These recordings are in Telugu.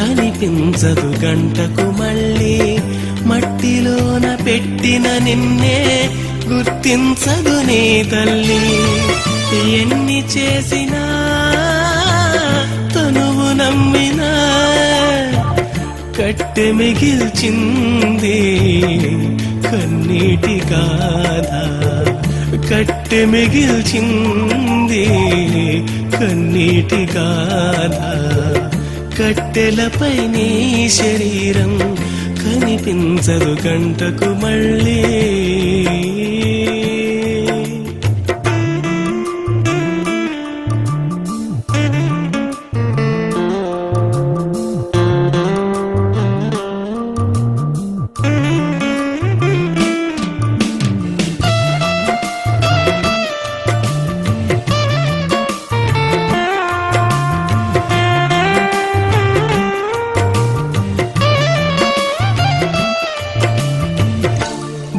కనిపించదు గంటకు మళ్ళీ. మట్టిలోన పెట్టిన నిన్నే గుర్తించదు నీ తల్లి. ఎన్ని చేసినా తనువు నమ్మినా కట్టె మిగిల్చింది కన్నీటి కాదా కట్టె మిగిల్చింది కన్నీటి కాదా కట్టెలపై నీ శరీరం కనిపించదు గంటకు మళ్ళీ.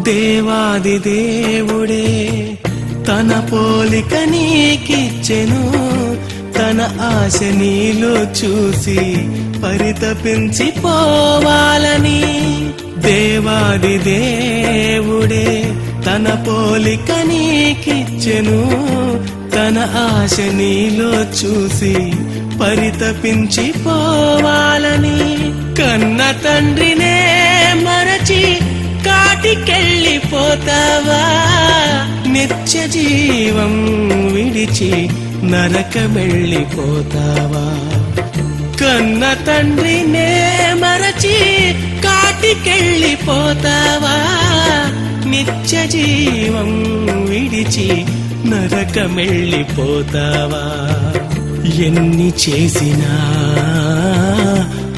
దేవాది దేవుడే తన పోలిక నీకిచ్చెను. తన ఆశ నీలో చూసి పరితపించి పోవాలని. దేవాది దేవుడే తన పోలిక నీకిచ్చెను. తన ఆశ నీలో చూసి పరితపించి పోవాలని. కన్న తండ్రినే పోతావా? నిత్య జీవం విడిచి నరకమెళ్ళిపోతావా కన్న తండ్రినే మరచి కాటికెళ్ళిపోతావా? నిత్య జీవం విడిచి నరకమెళ్ళిపోతావా ఎన్ని చేసినా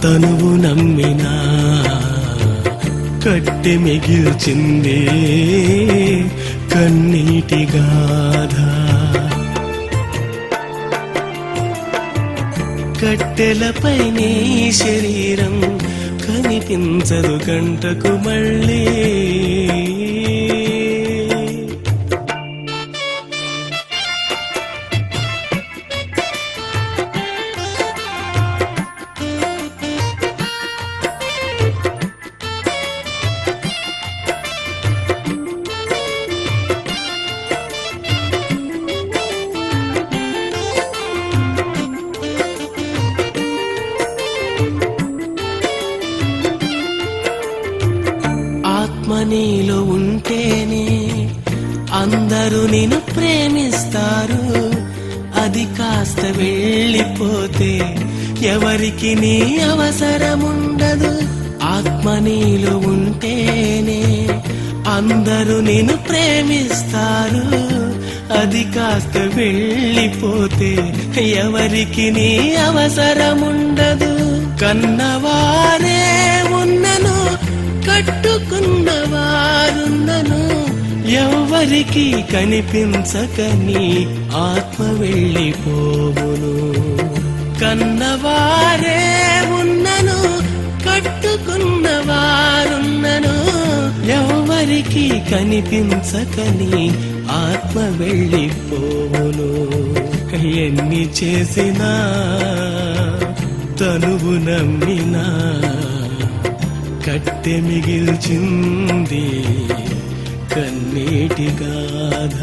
తనువు నమ్మినా కట్టె మిగిల్చిందే కన్నీటి గాథ. కట్టెలపైనే శరీరం కనిపించదు గంటకు మళ్ళీ. నీలో ఉంటేనే అందరూ నిన్ను ప్రేమిస్తారు. అది కాస్త వెళ్ళిపోతే ఎవరికి నీ అవసరముండదు. ఆత్మ నీలో ఉంటేనే అందరూ నిన్ను ప్రేమిస్తారు. అది కాస్త వెళ్ళిపోతే ఎవరికి నీ అవసరముండదు. కన్నవారే ఉన్నను కట్టుకున్న వారున్నను ఎవ్వరికి కనిపించకని ఆత్మ వెళ్ళిపోవును. కన్నవారే ఉన్నను కట్టుకున్న వారున్నను ఎవ్వరికి కనిపించకని ఆత్మ వెళ్ళిపోవును. ఎన్ని చేసినా తనువు నమ్మినా కట్టె మిగిల్చింది కన్నీటి గాథ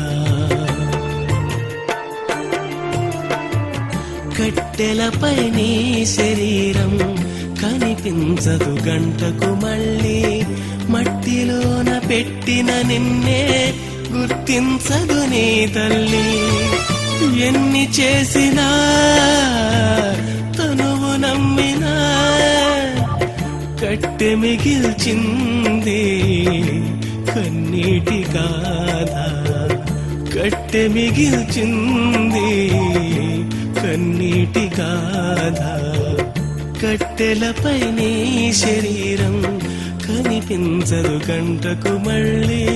కట్టెలపై నీ శరీరం కనిపించదు గంటకు మళ్ళీ. మట్టిలోన పెట్టిన నిన్నే గుర్తించదు నీ తల్లి. ఎన్ని చేసినా కట్టె మిగిల్చింది. కన్నీటి గాథ కట్టె మిగిల్చింది. కన్నీటి గాథ కట్టెలపై నీ శరీరం కనిపించదు గంటకు మళ్ళీ.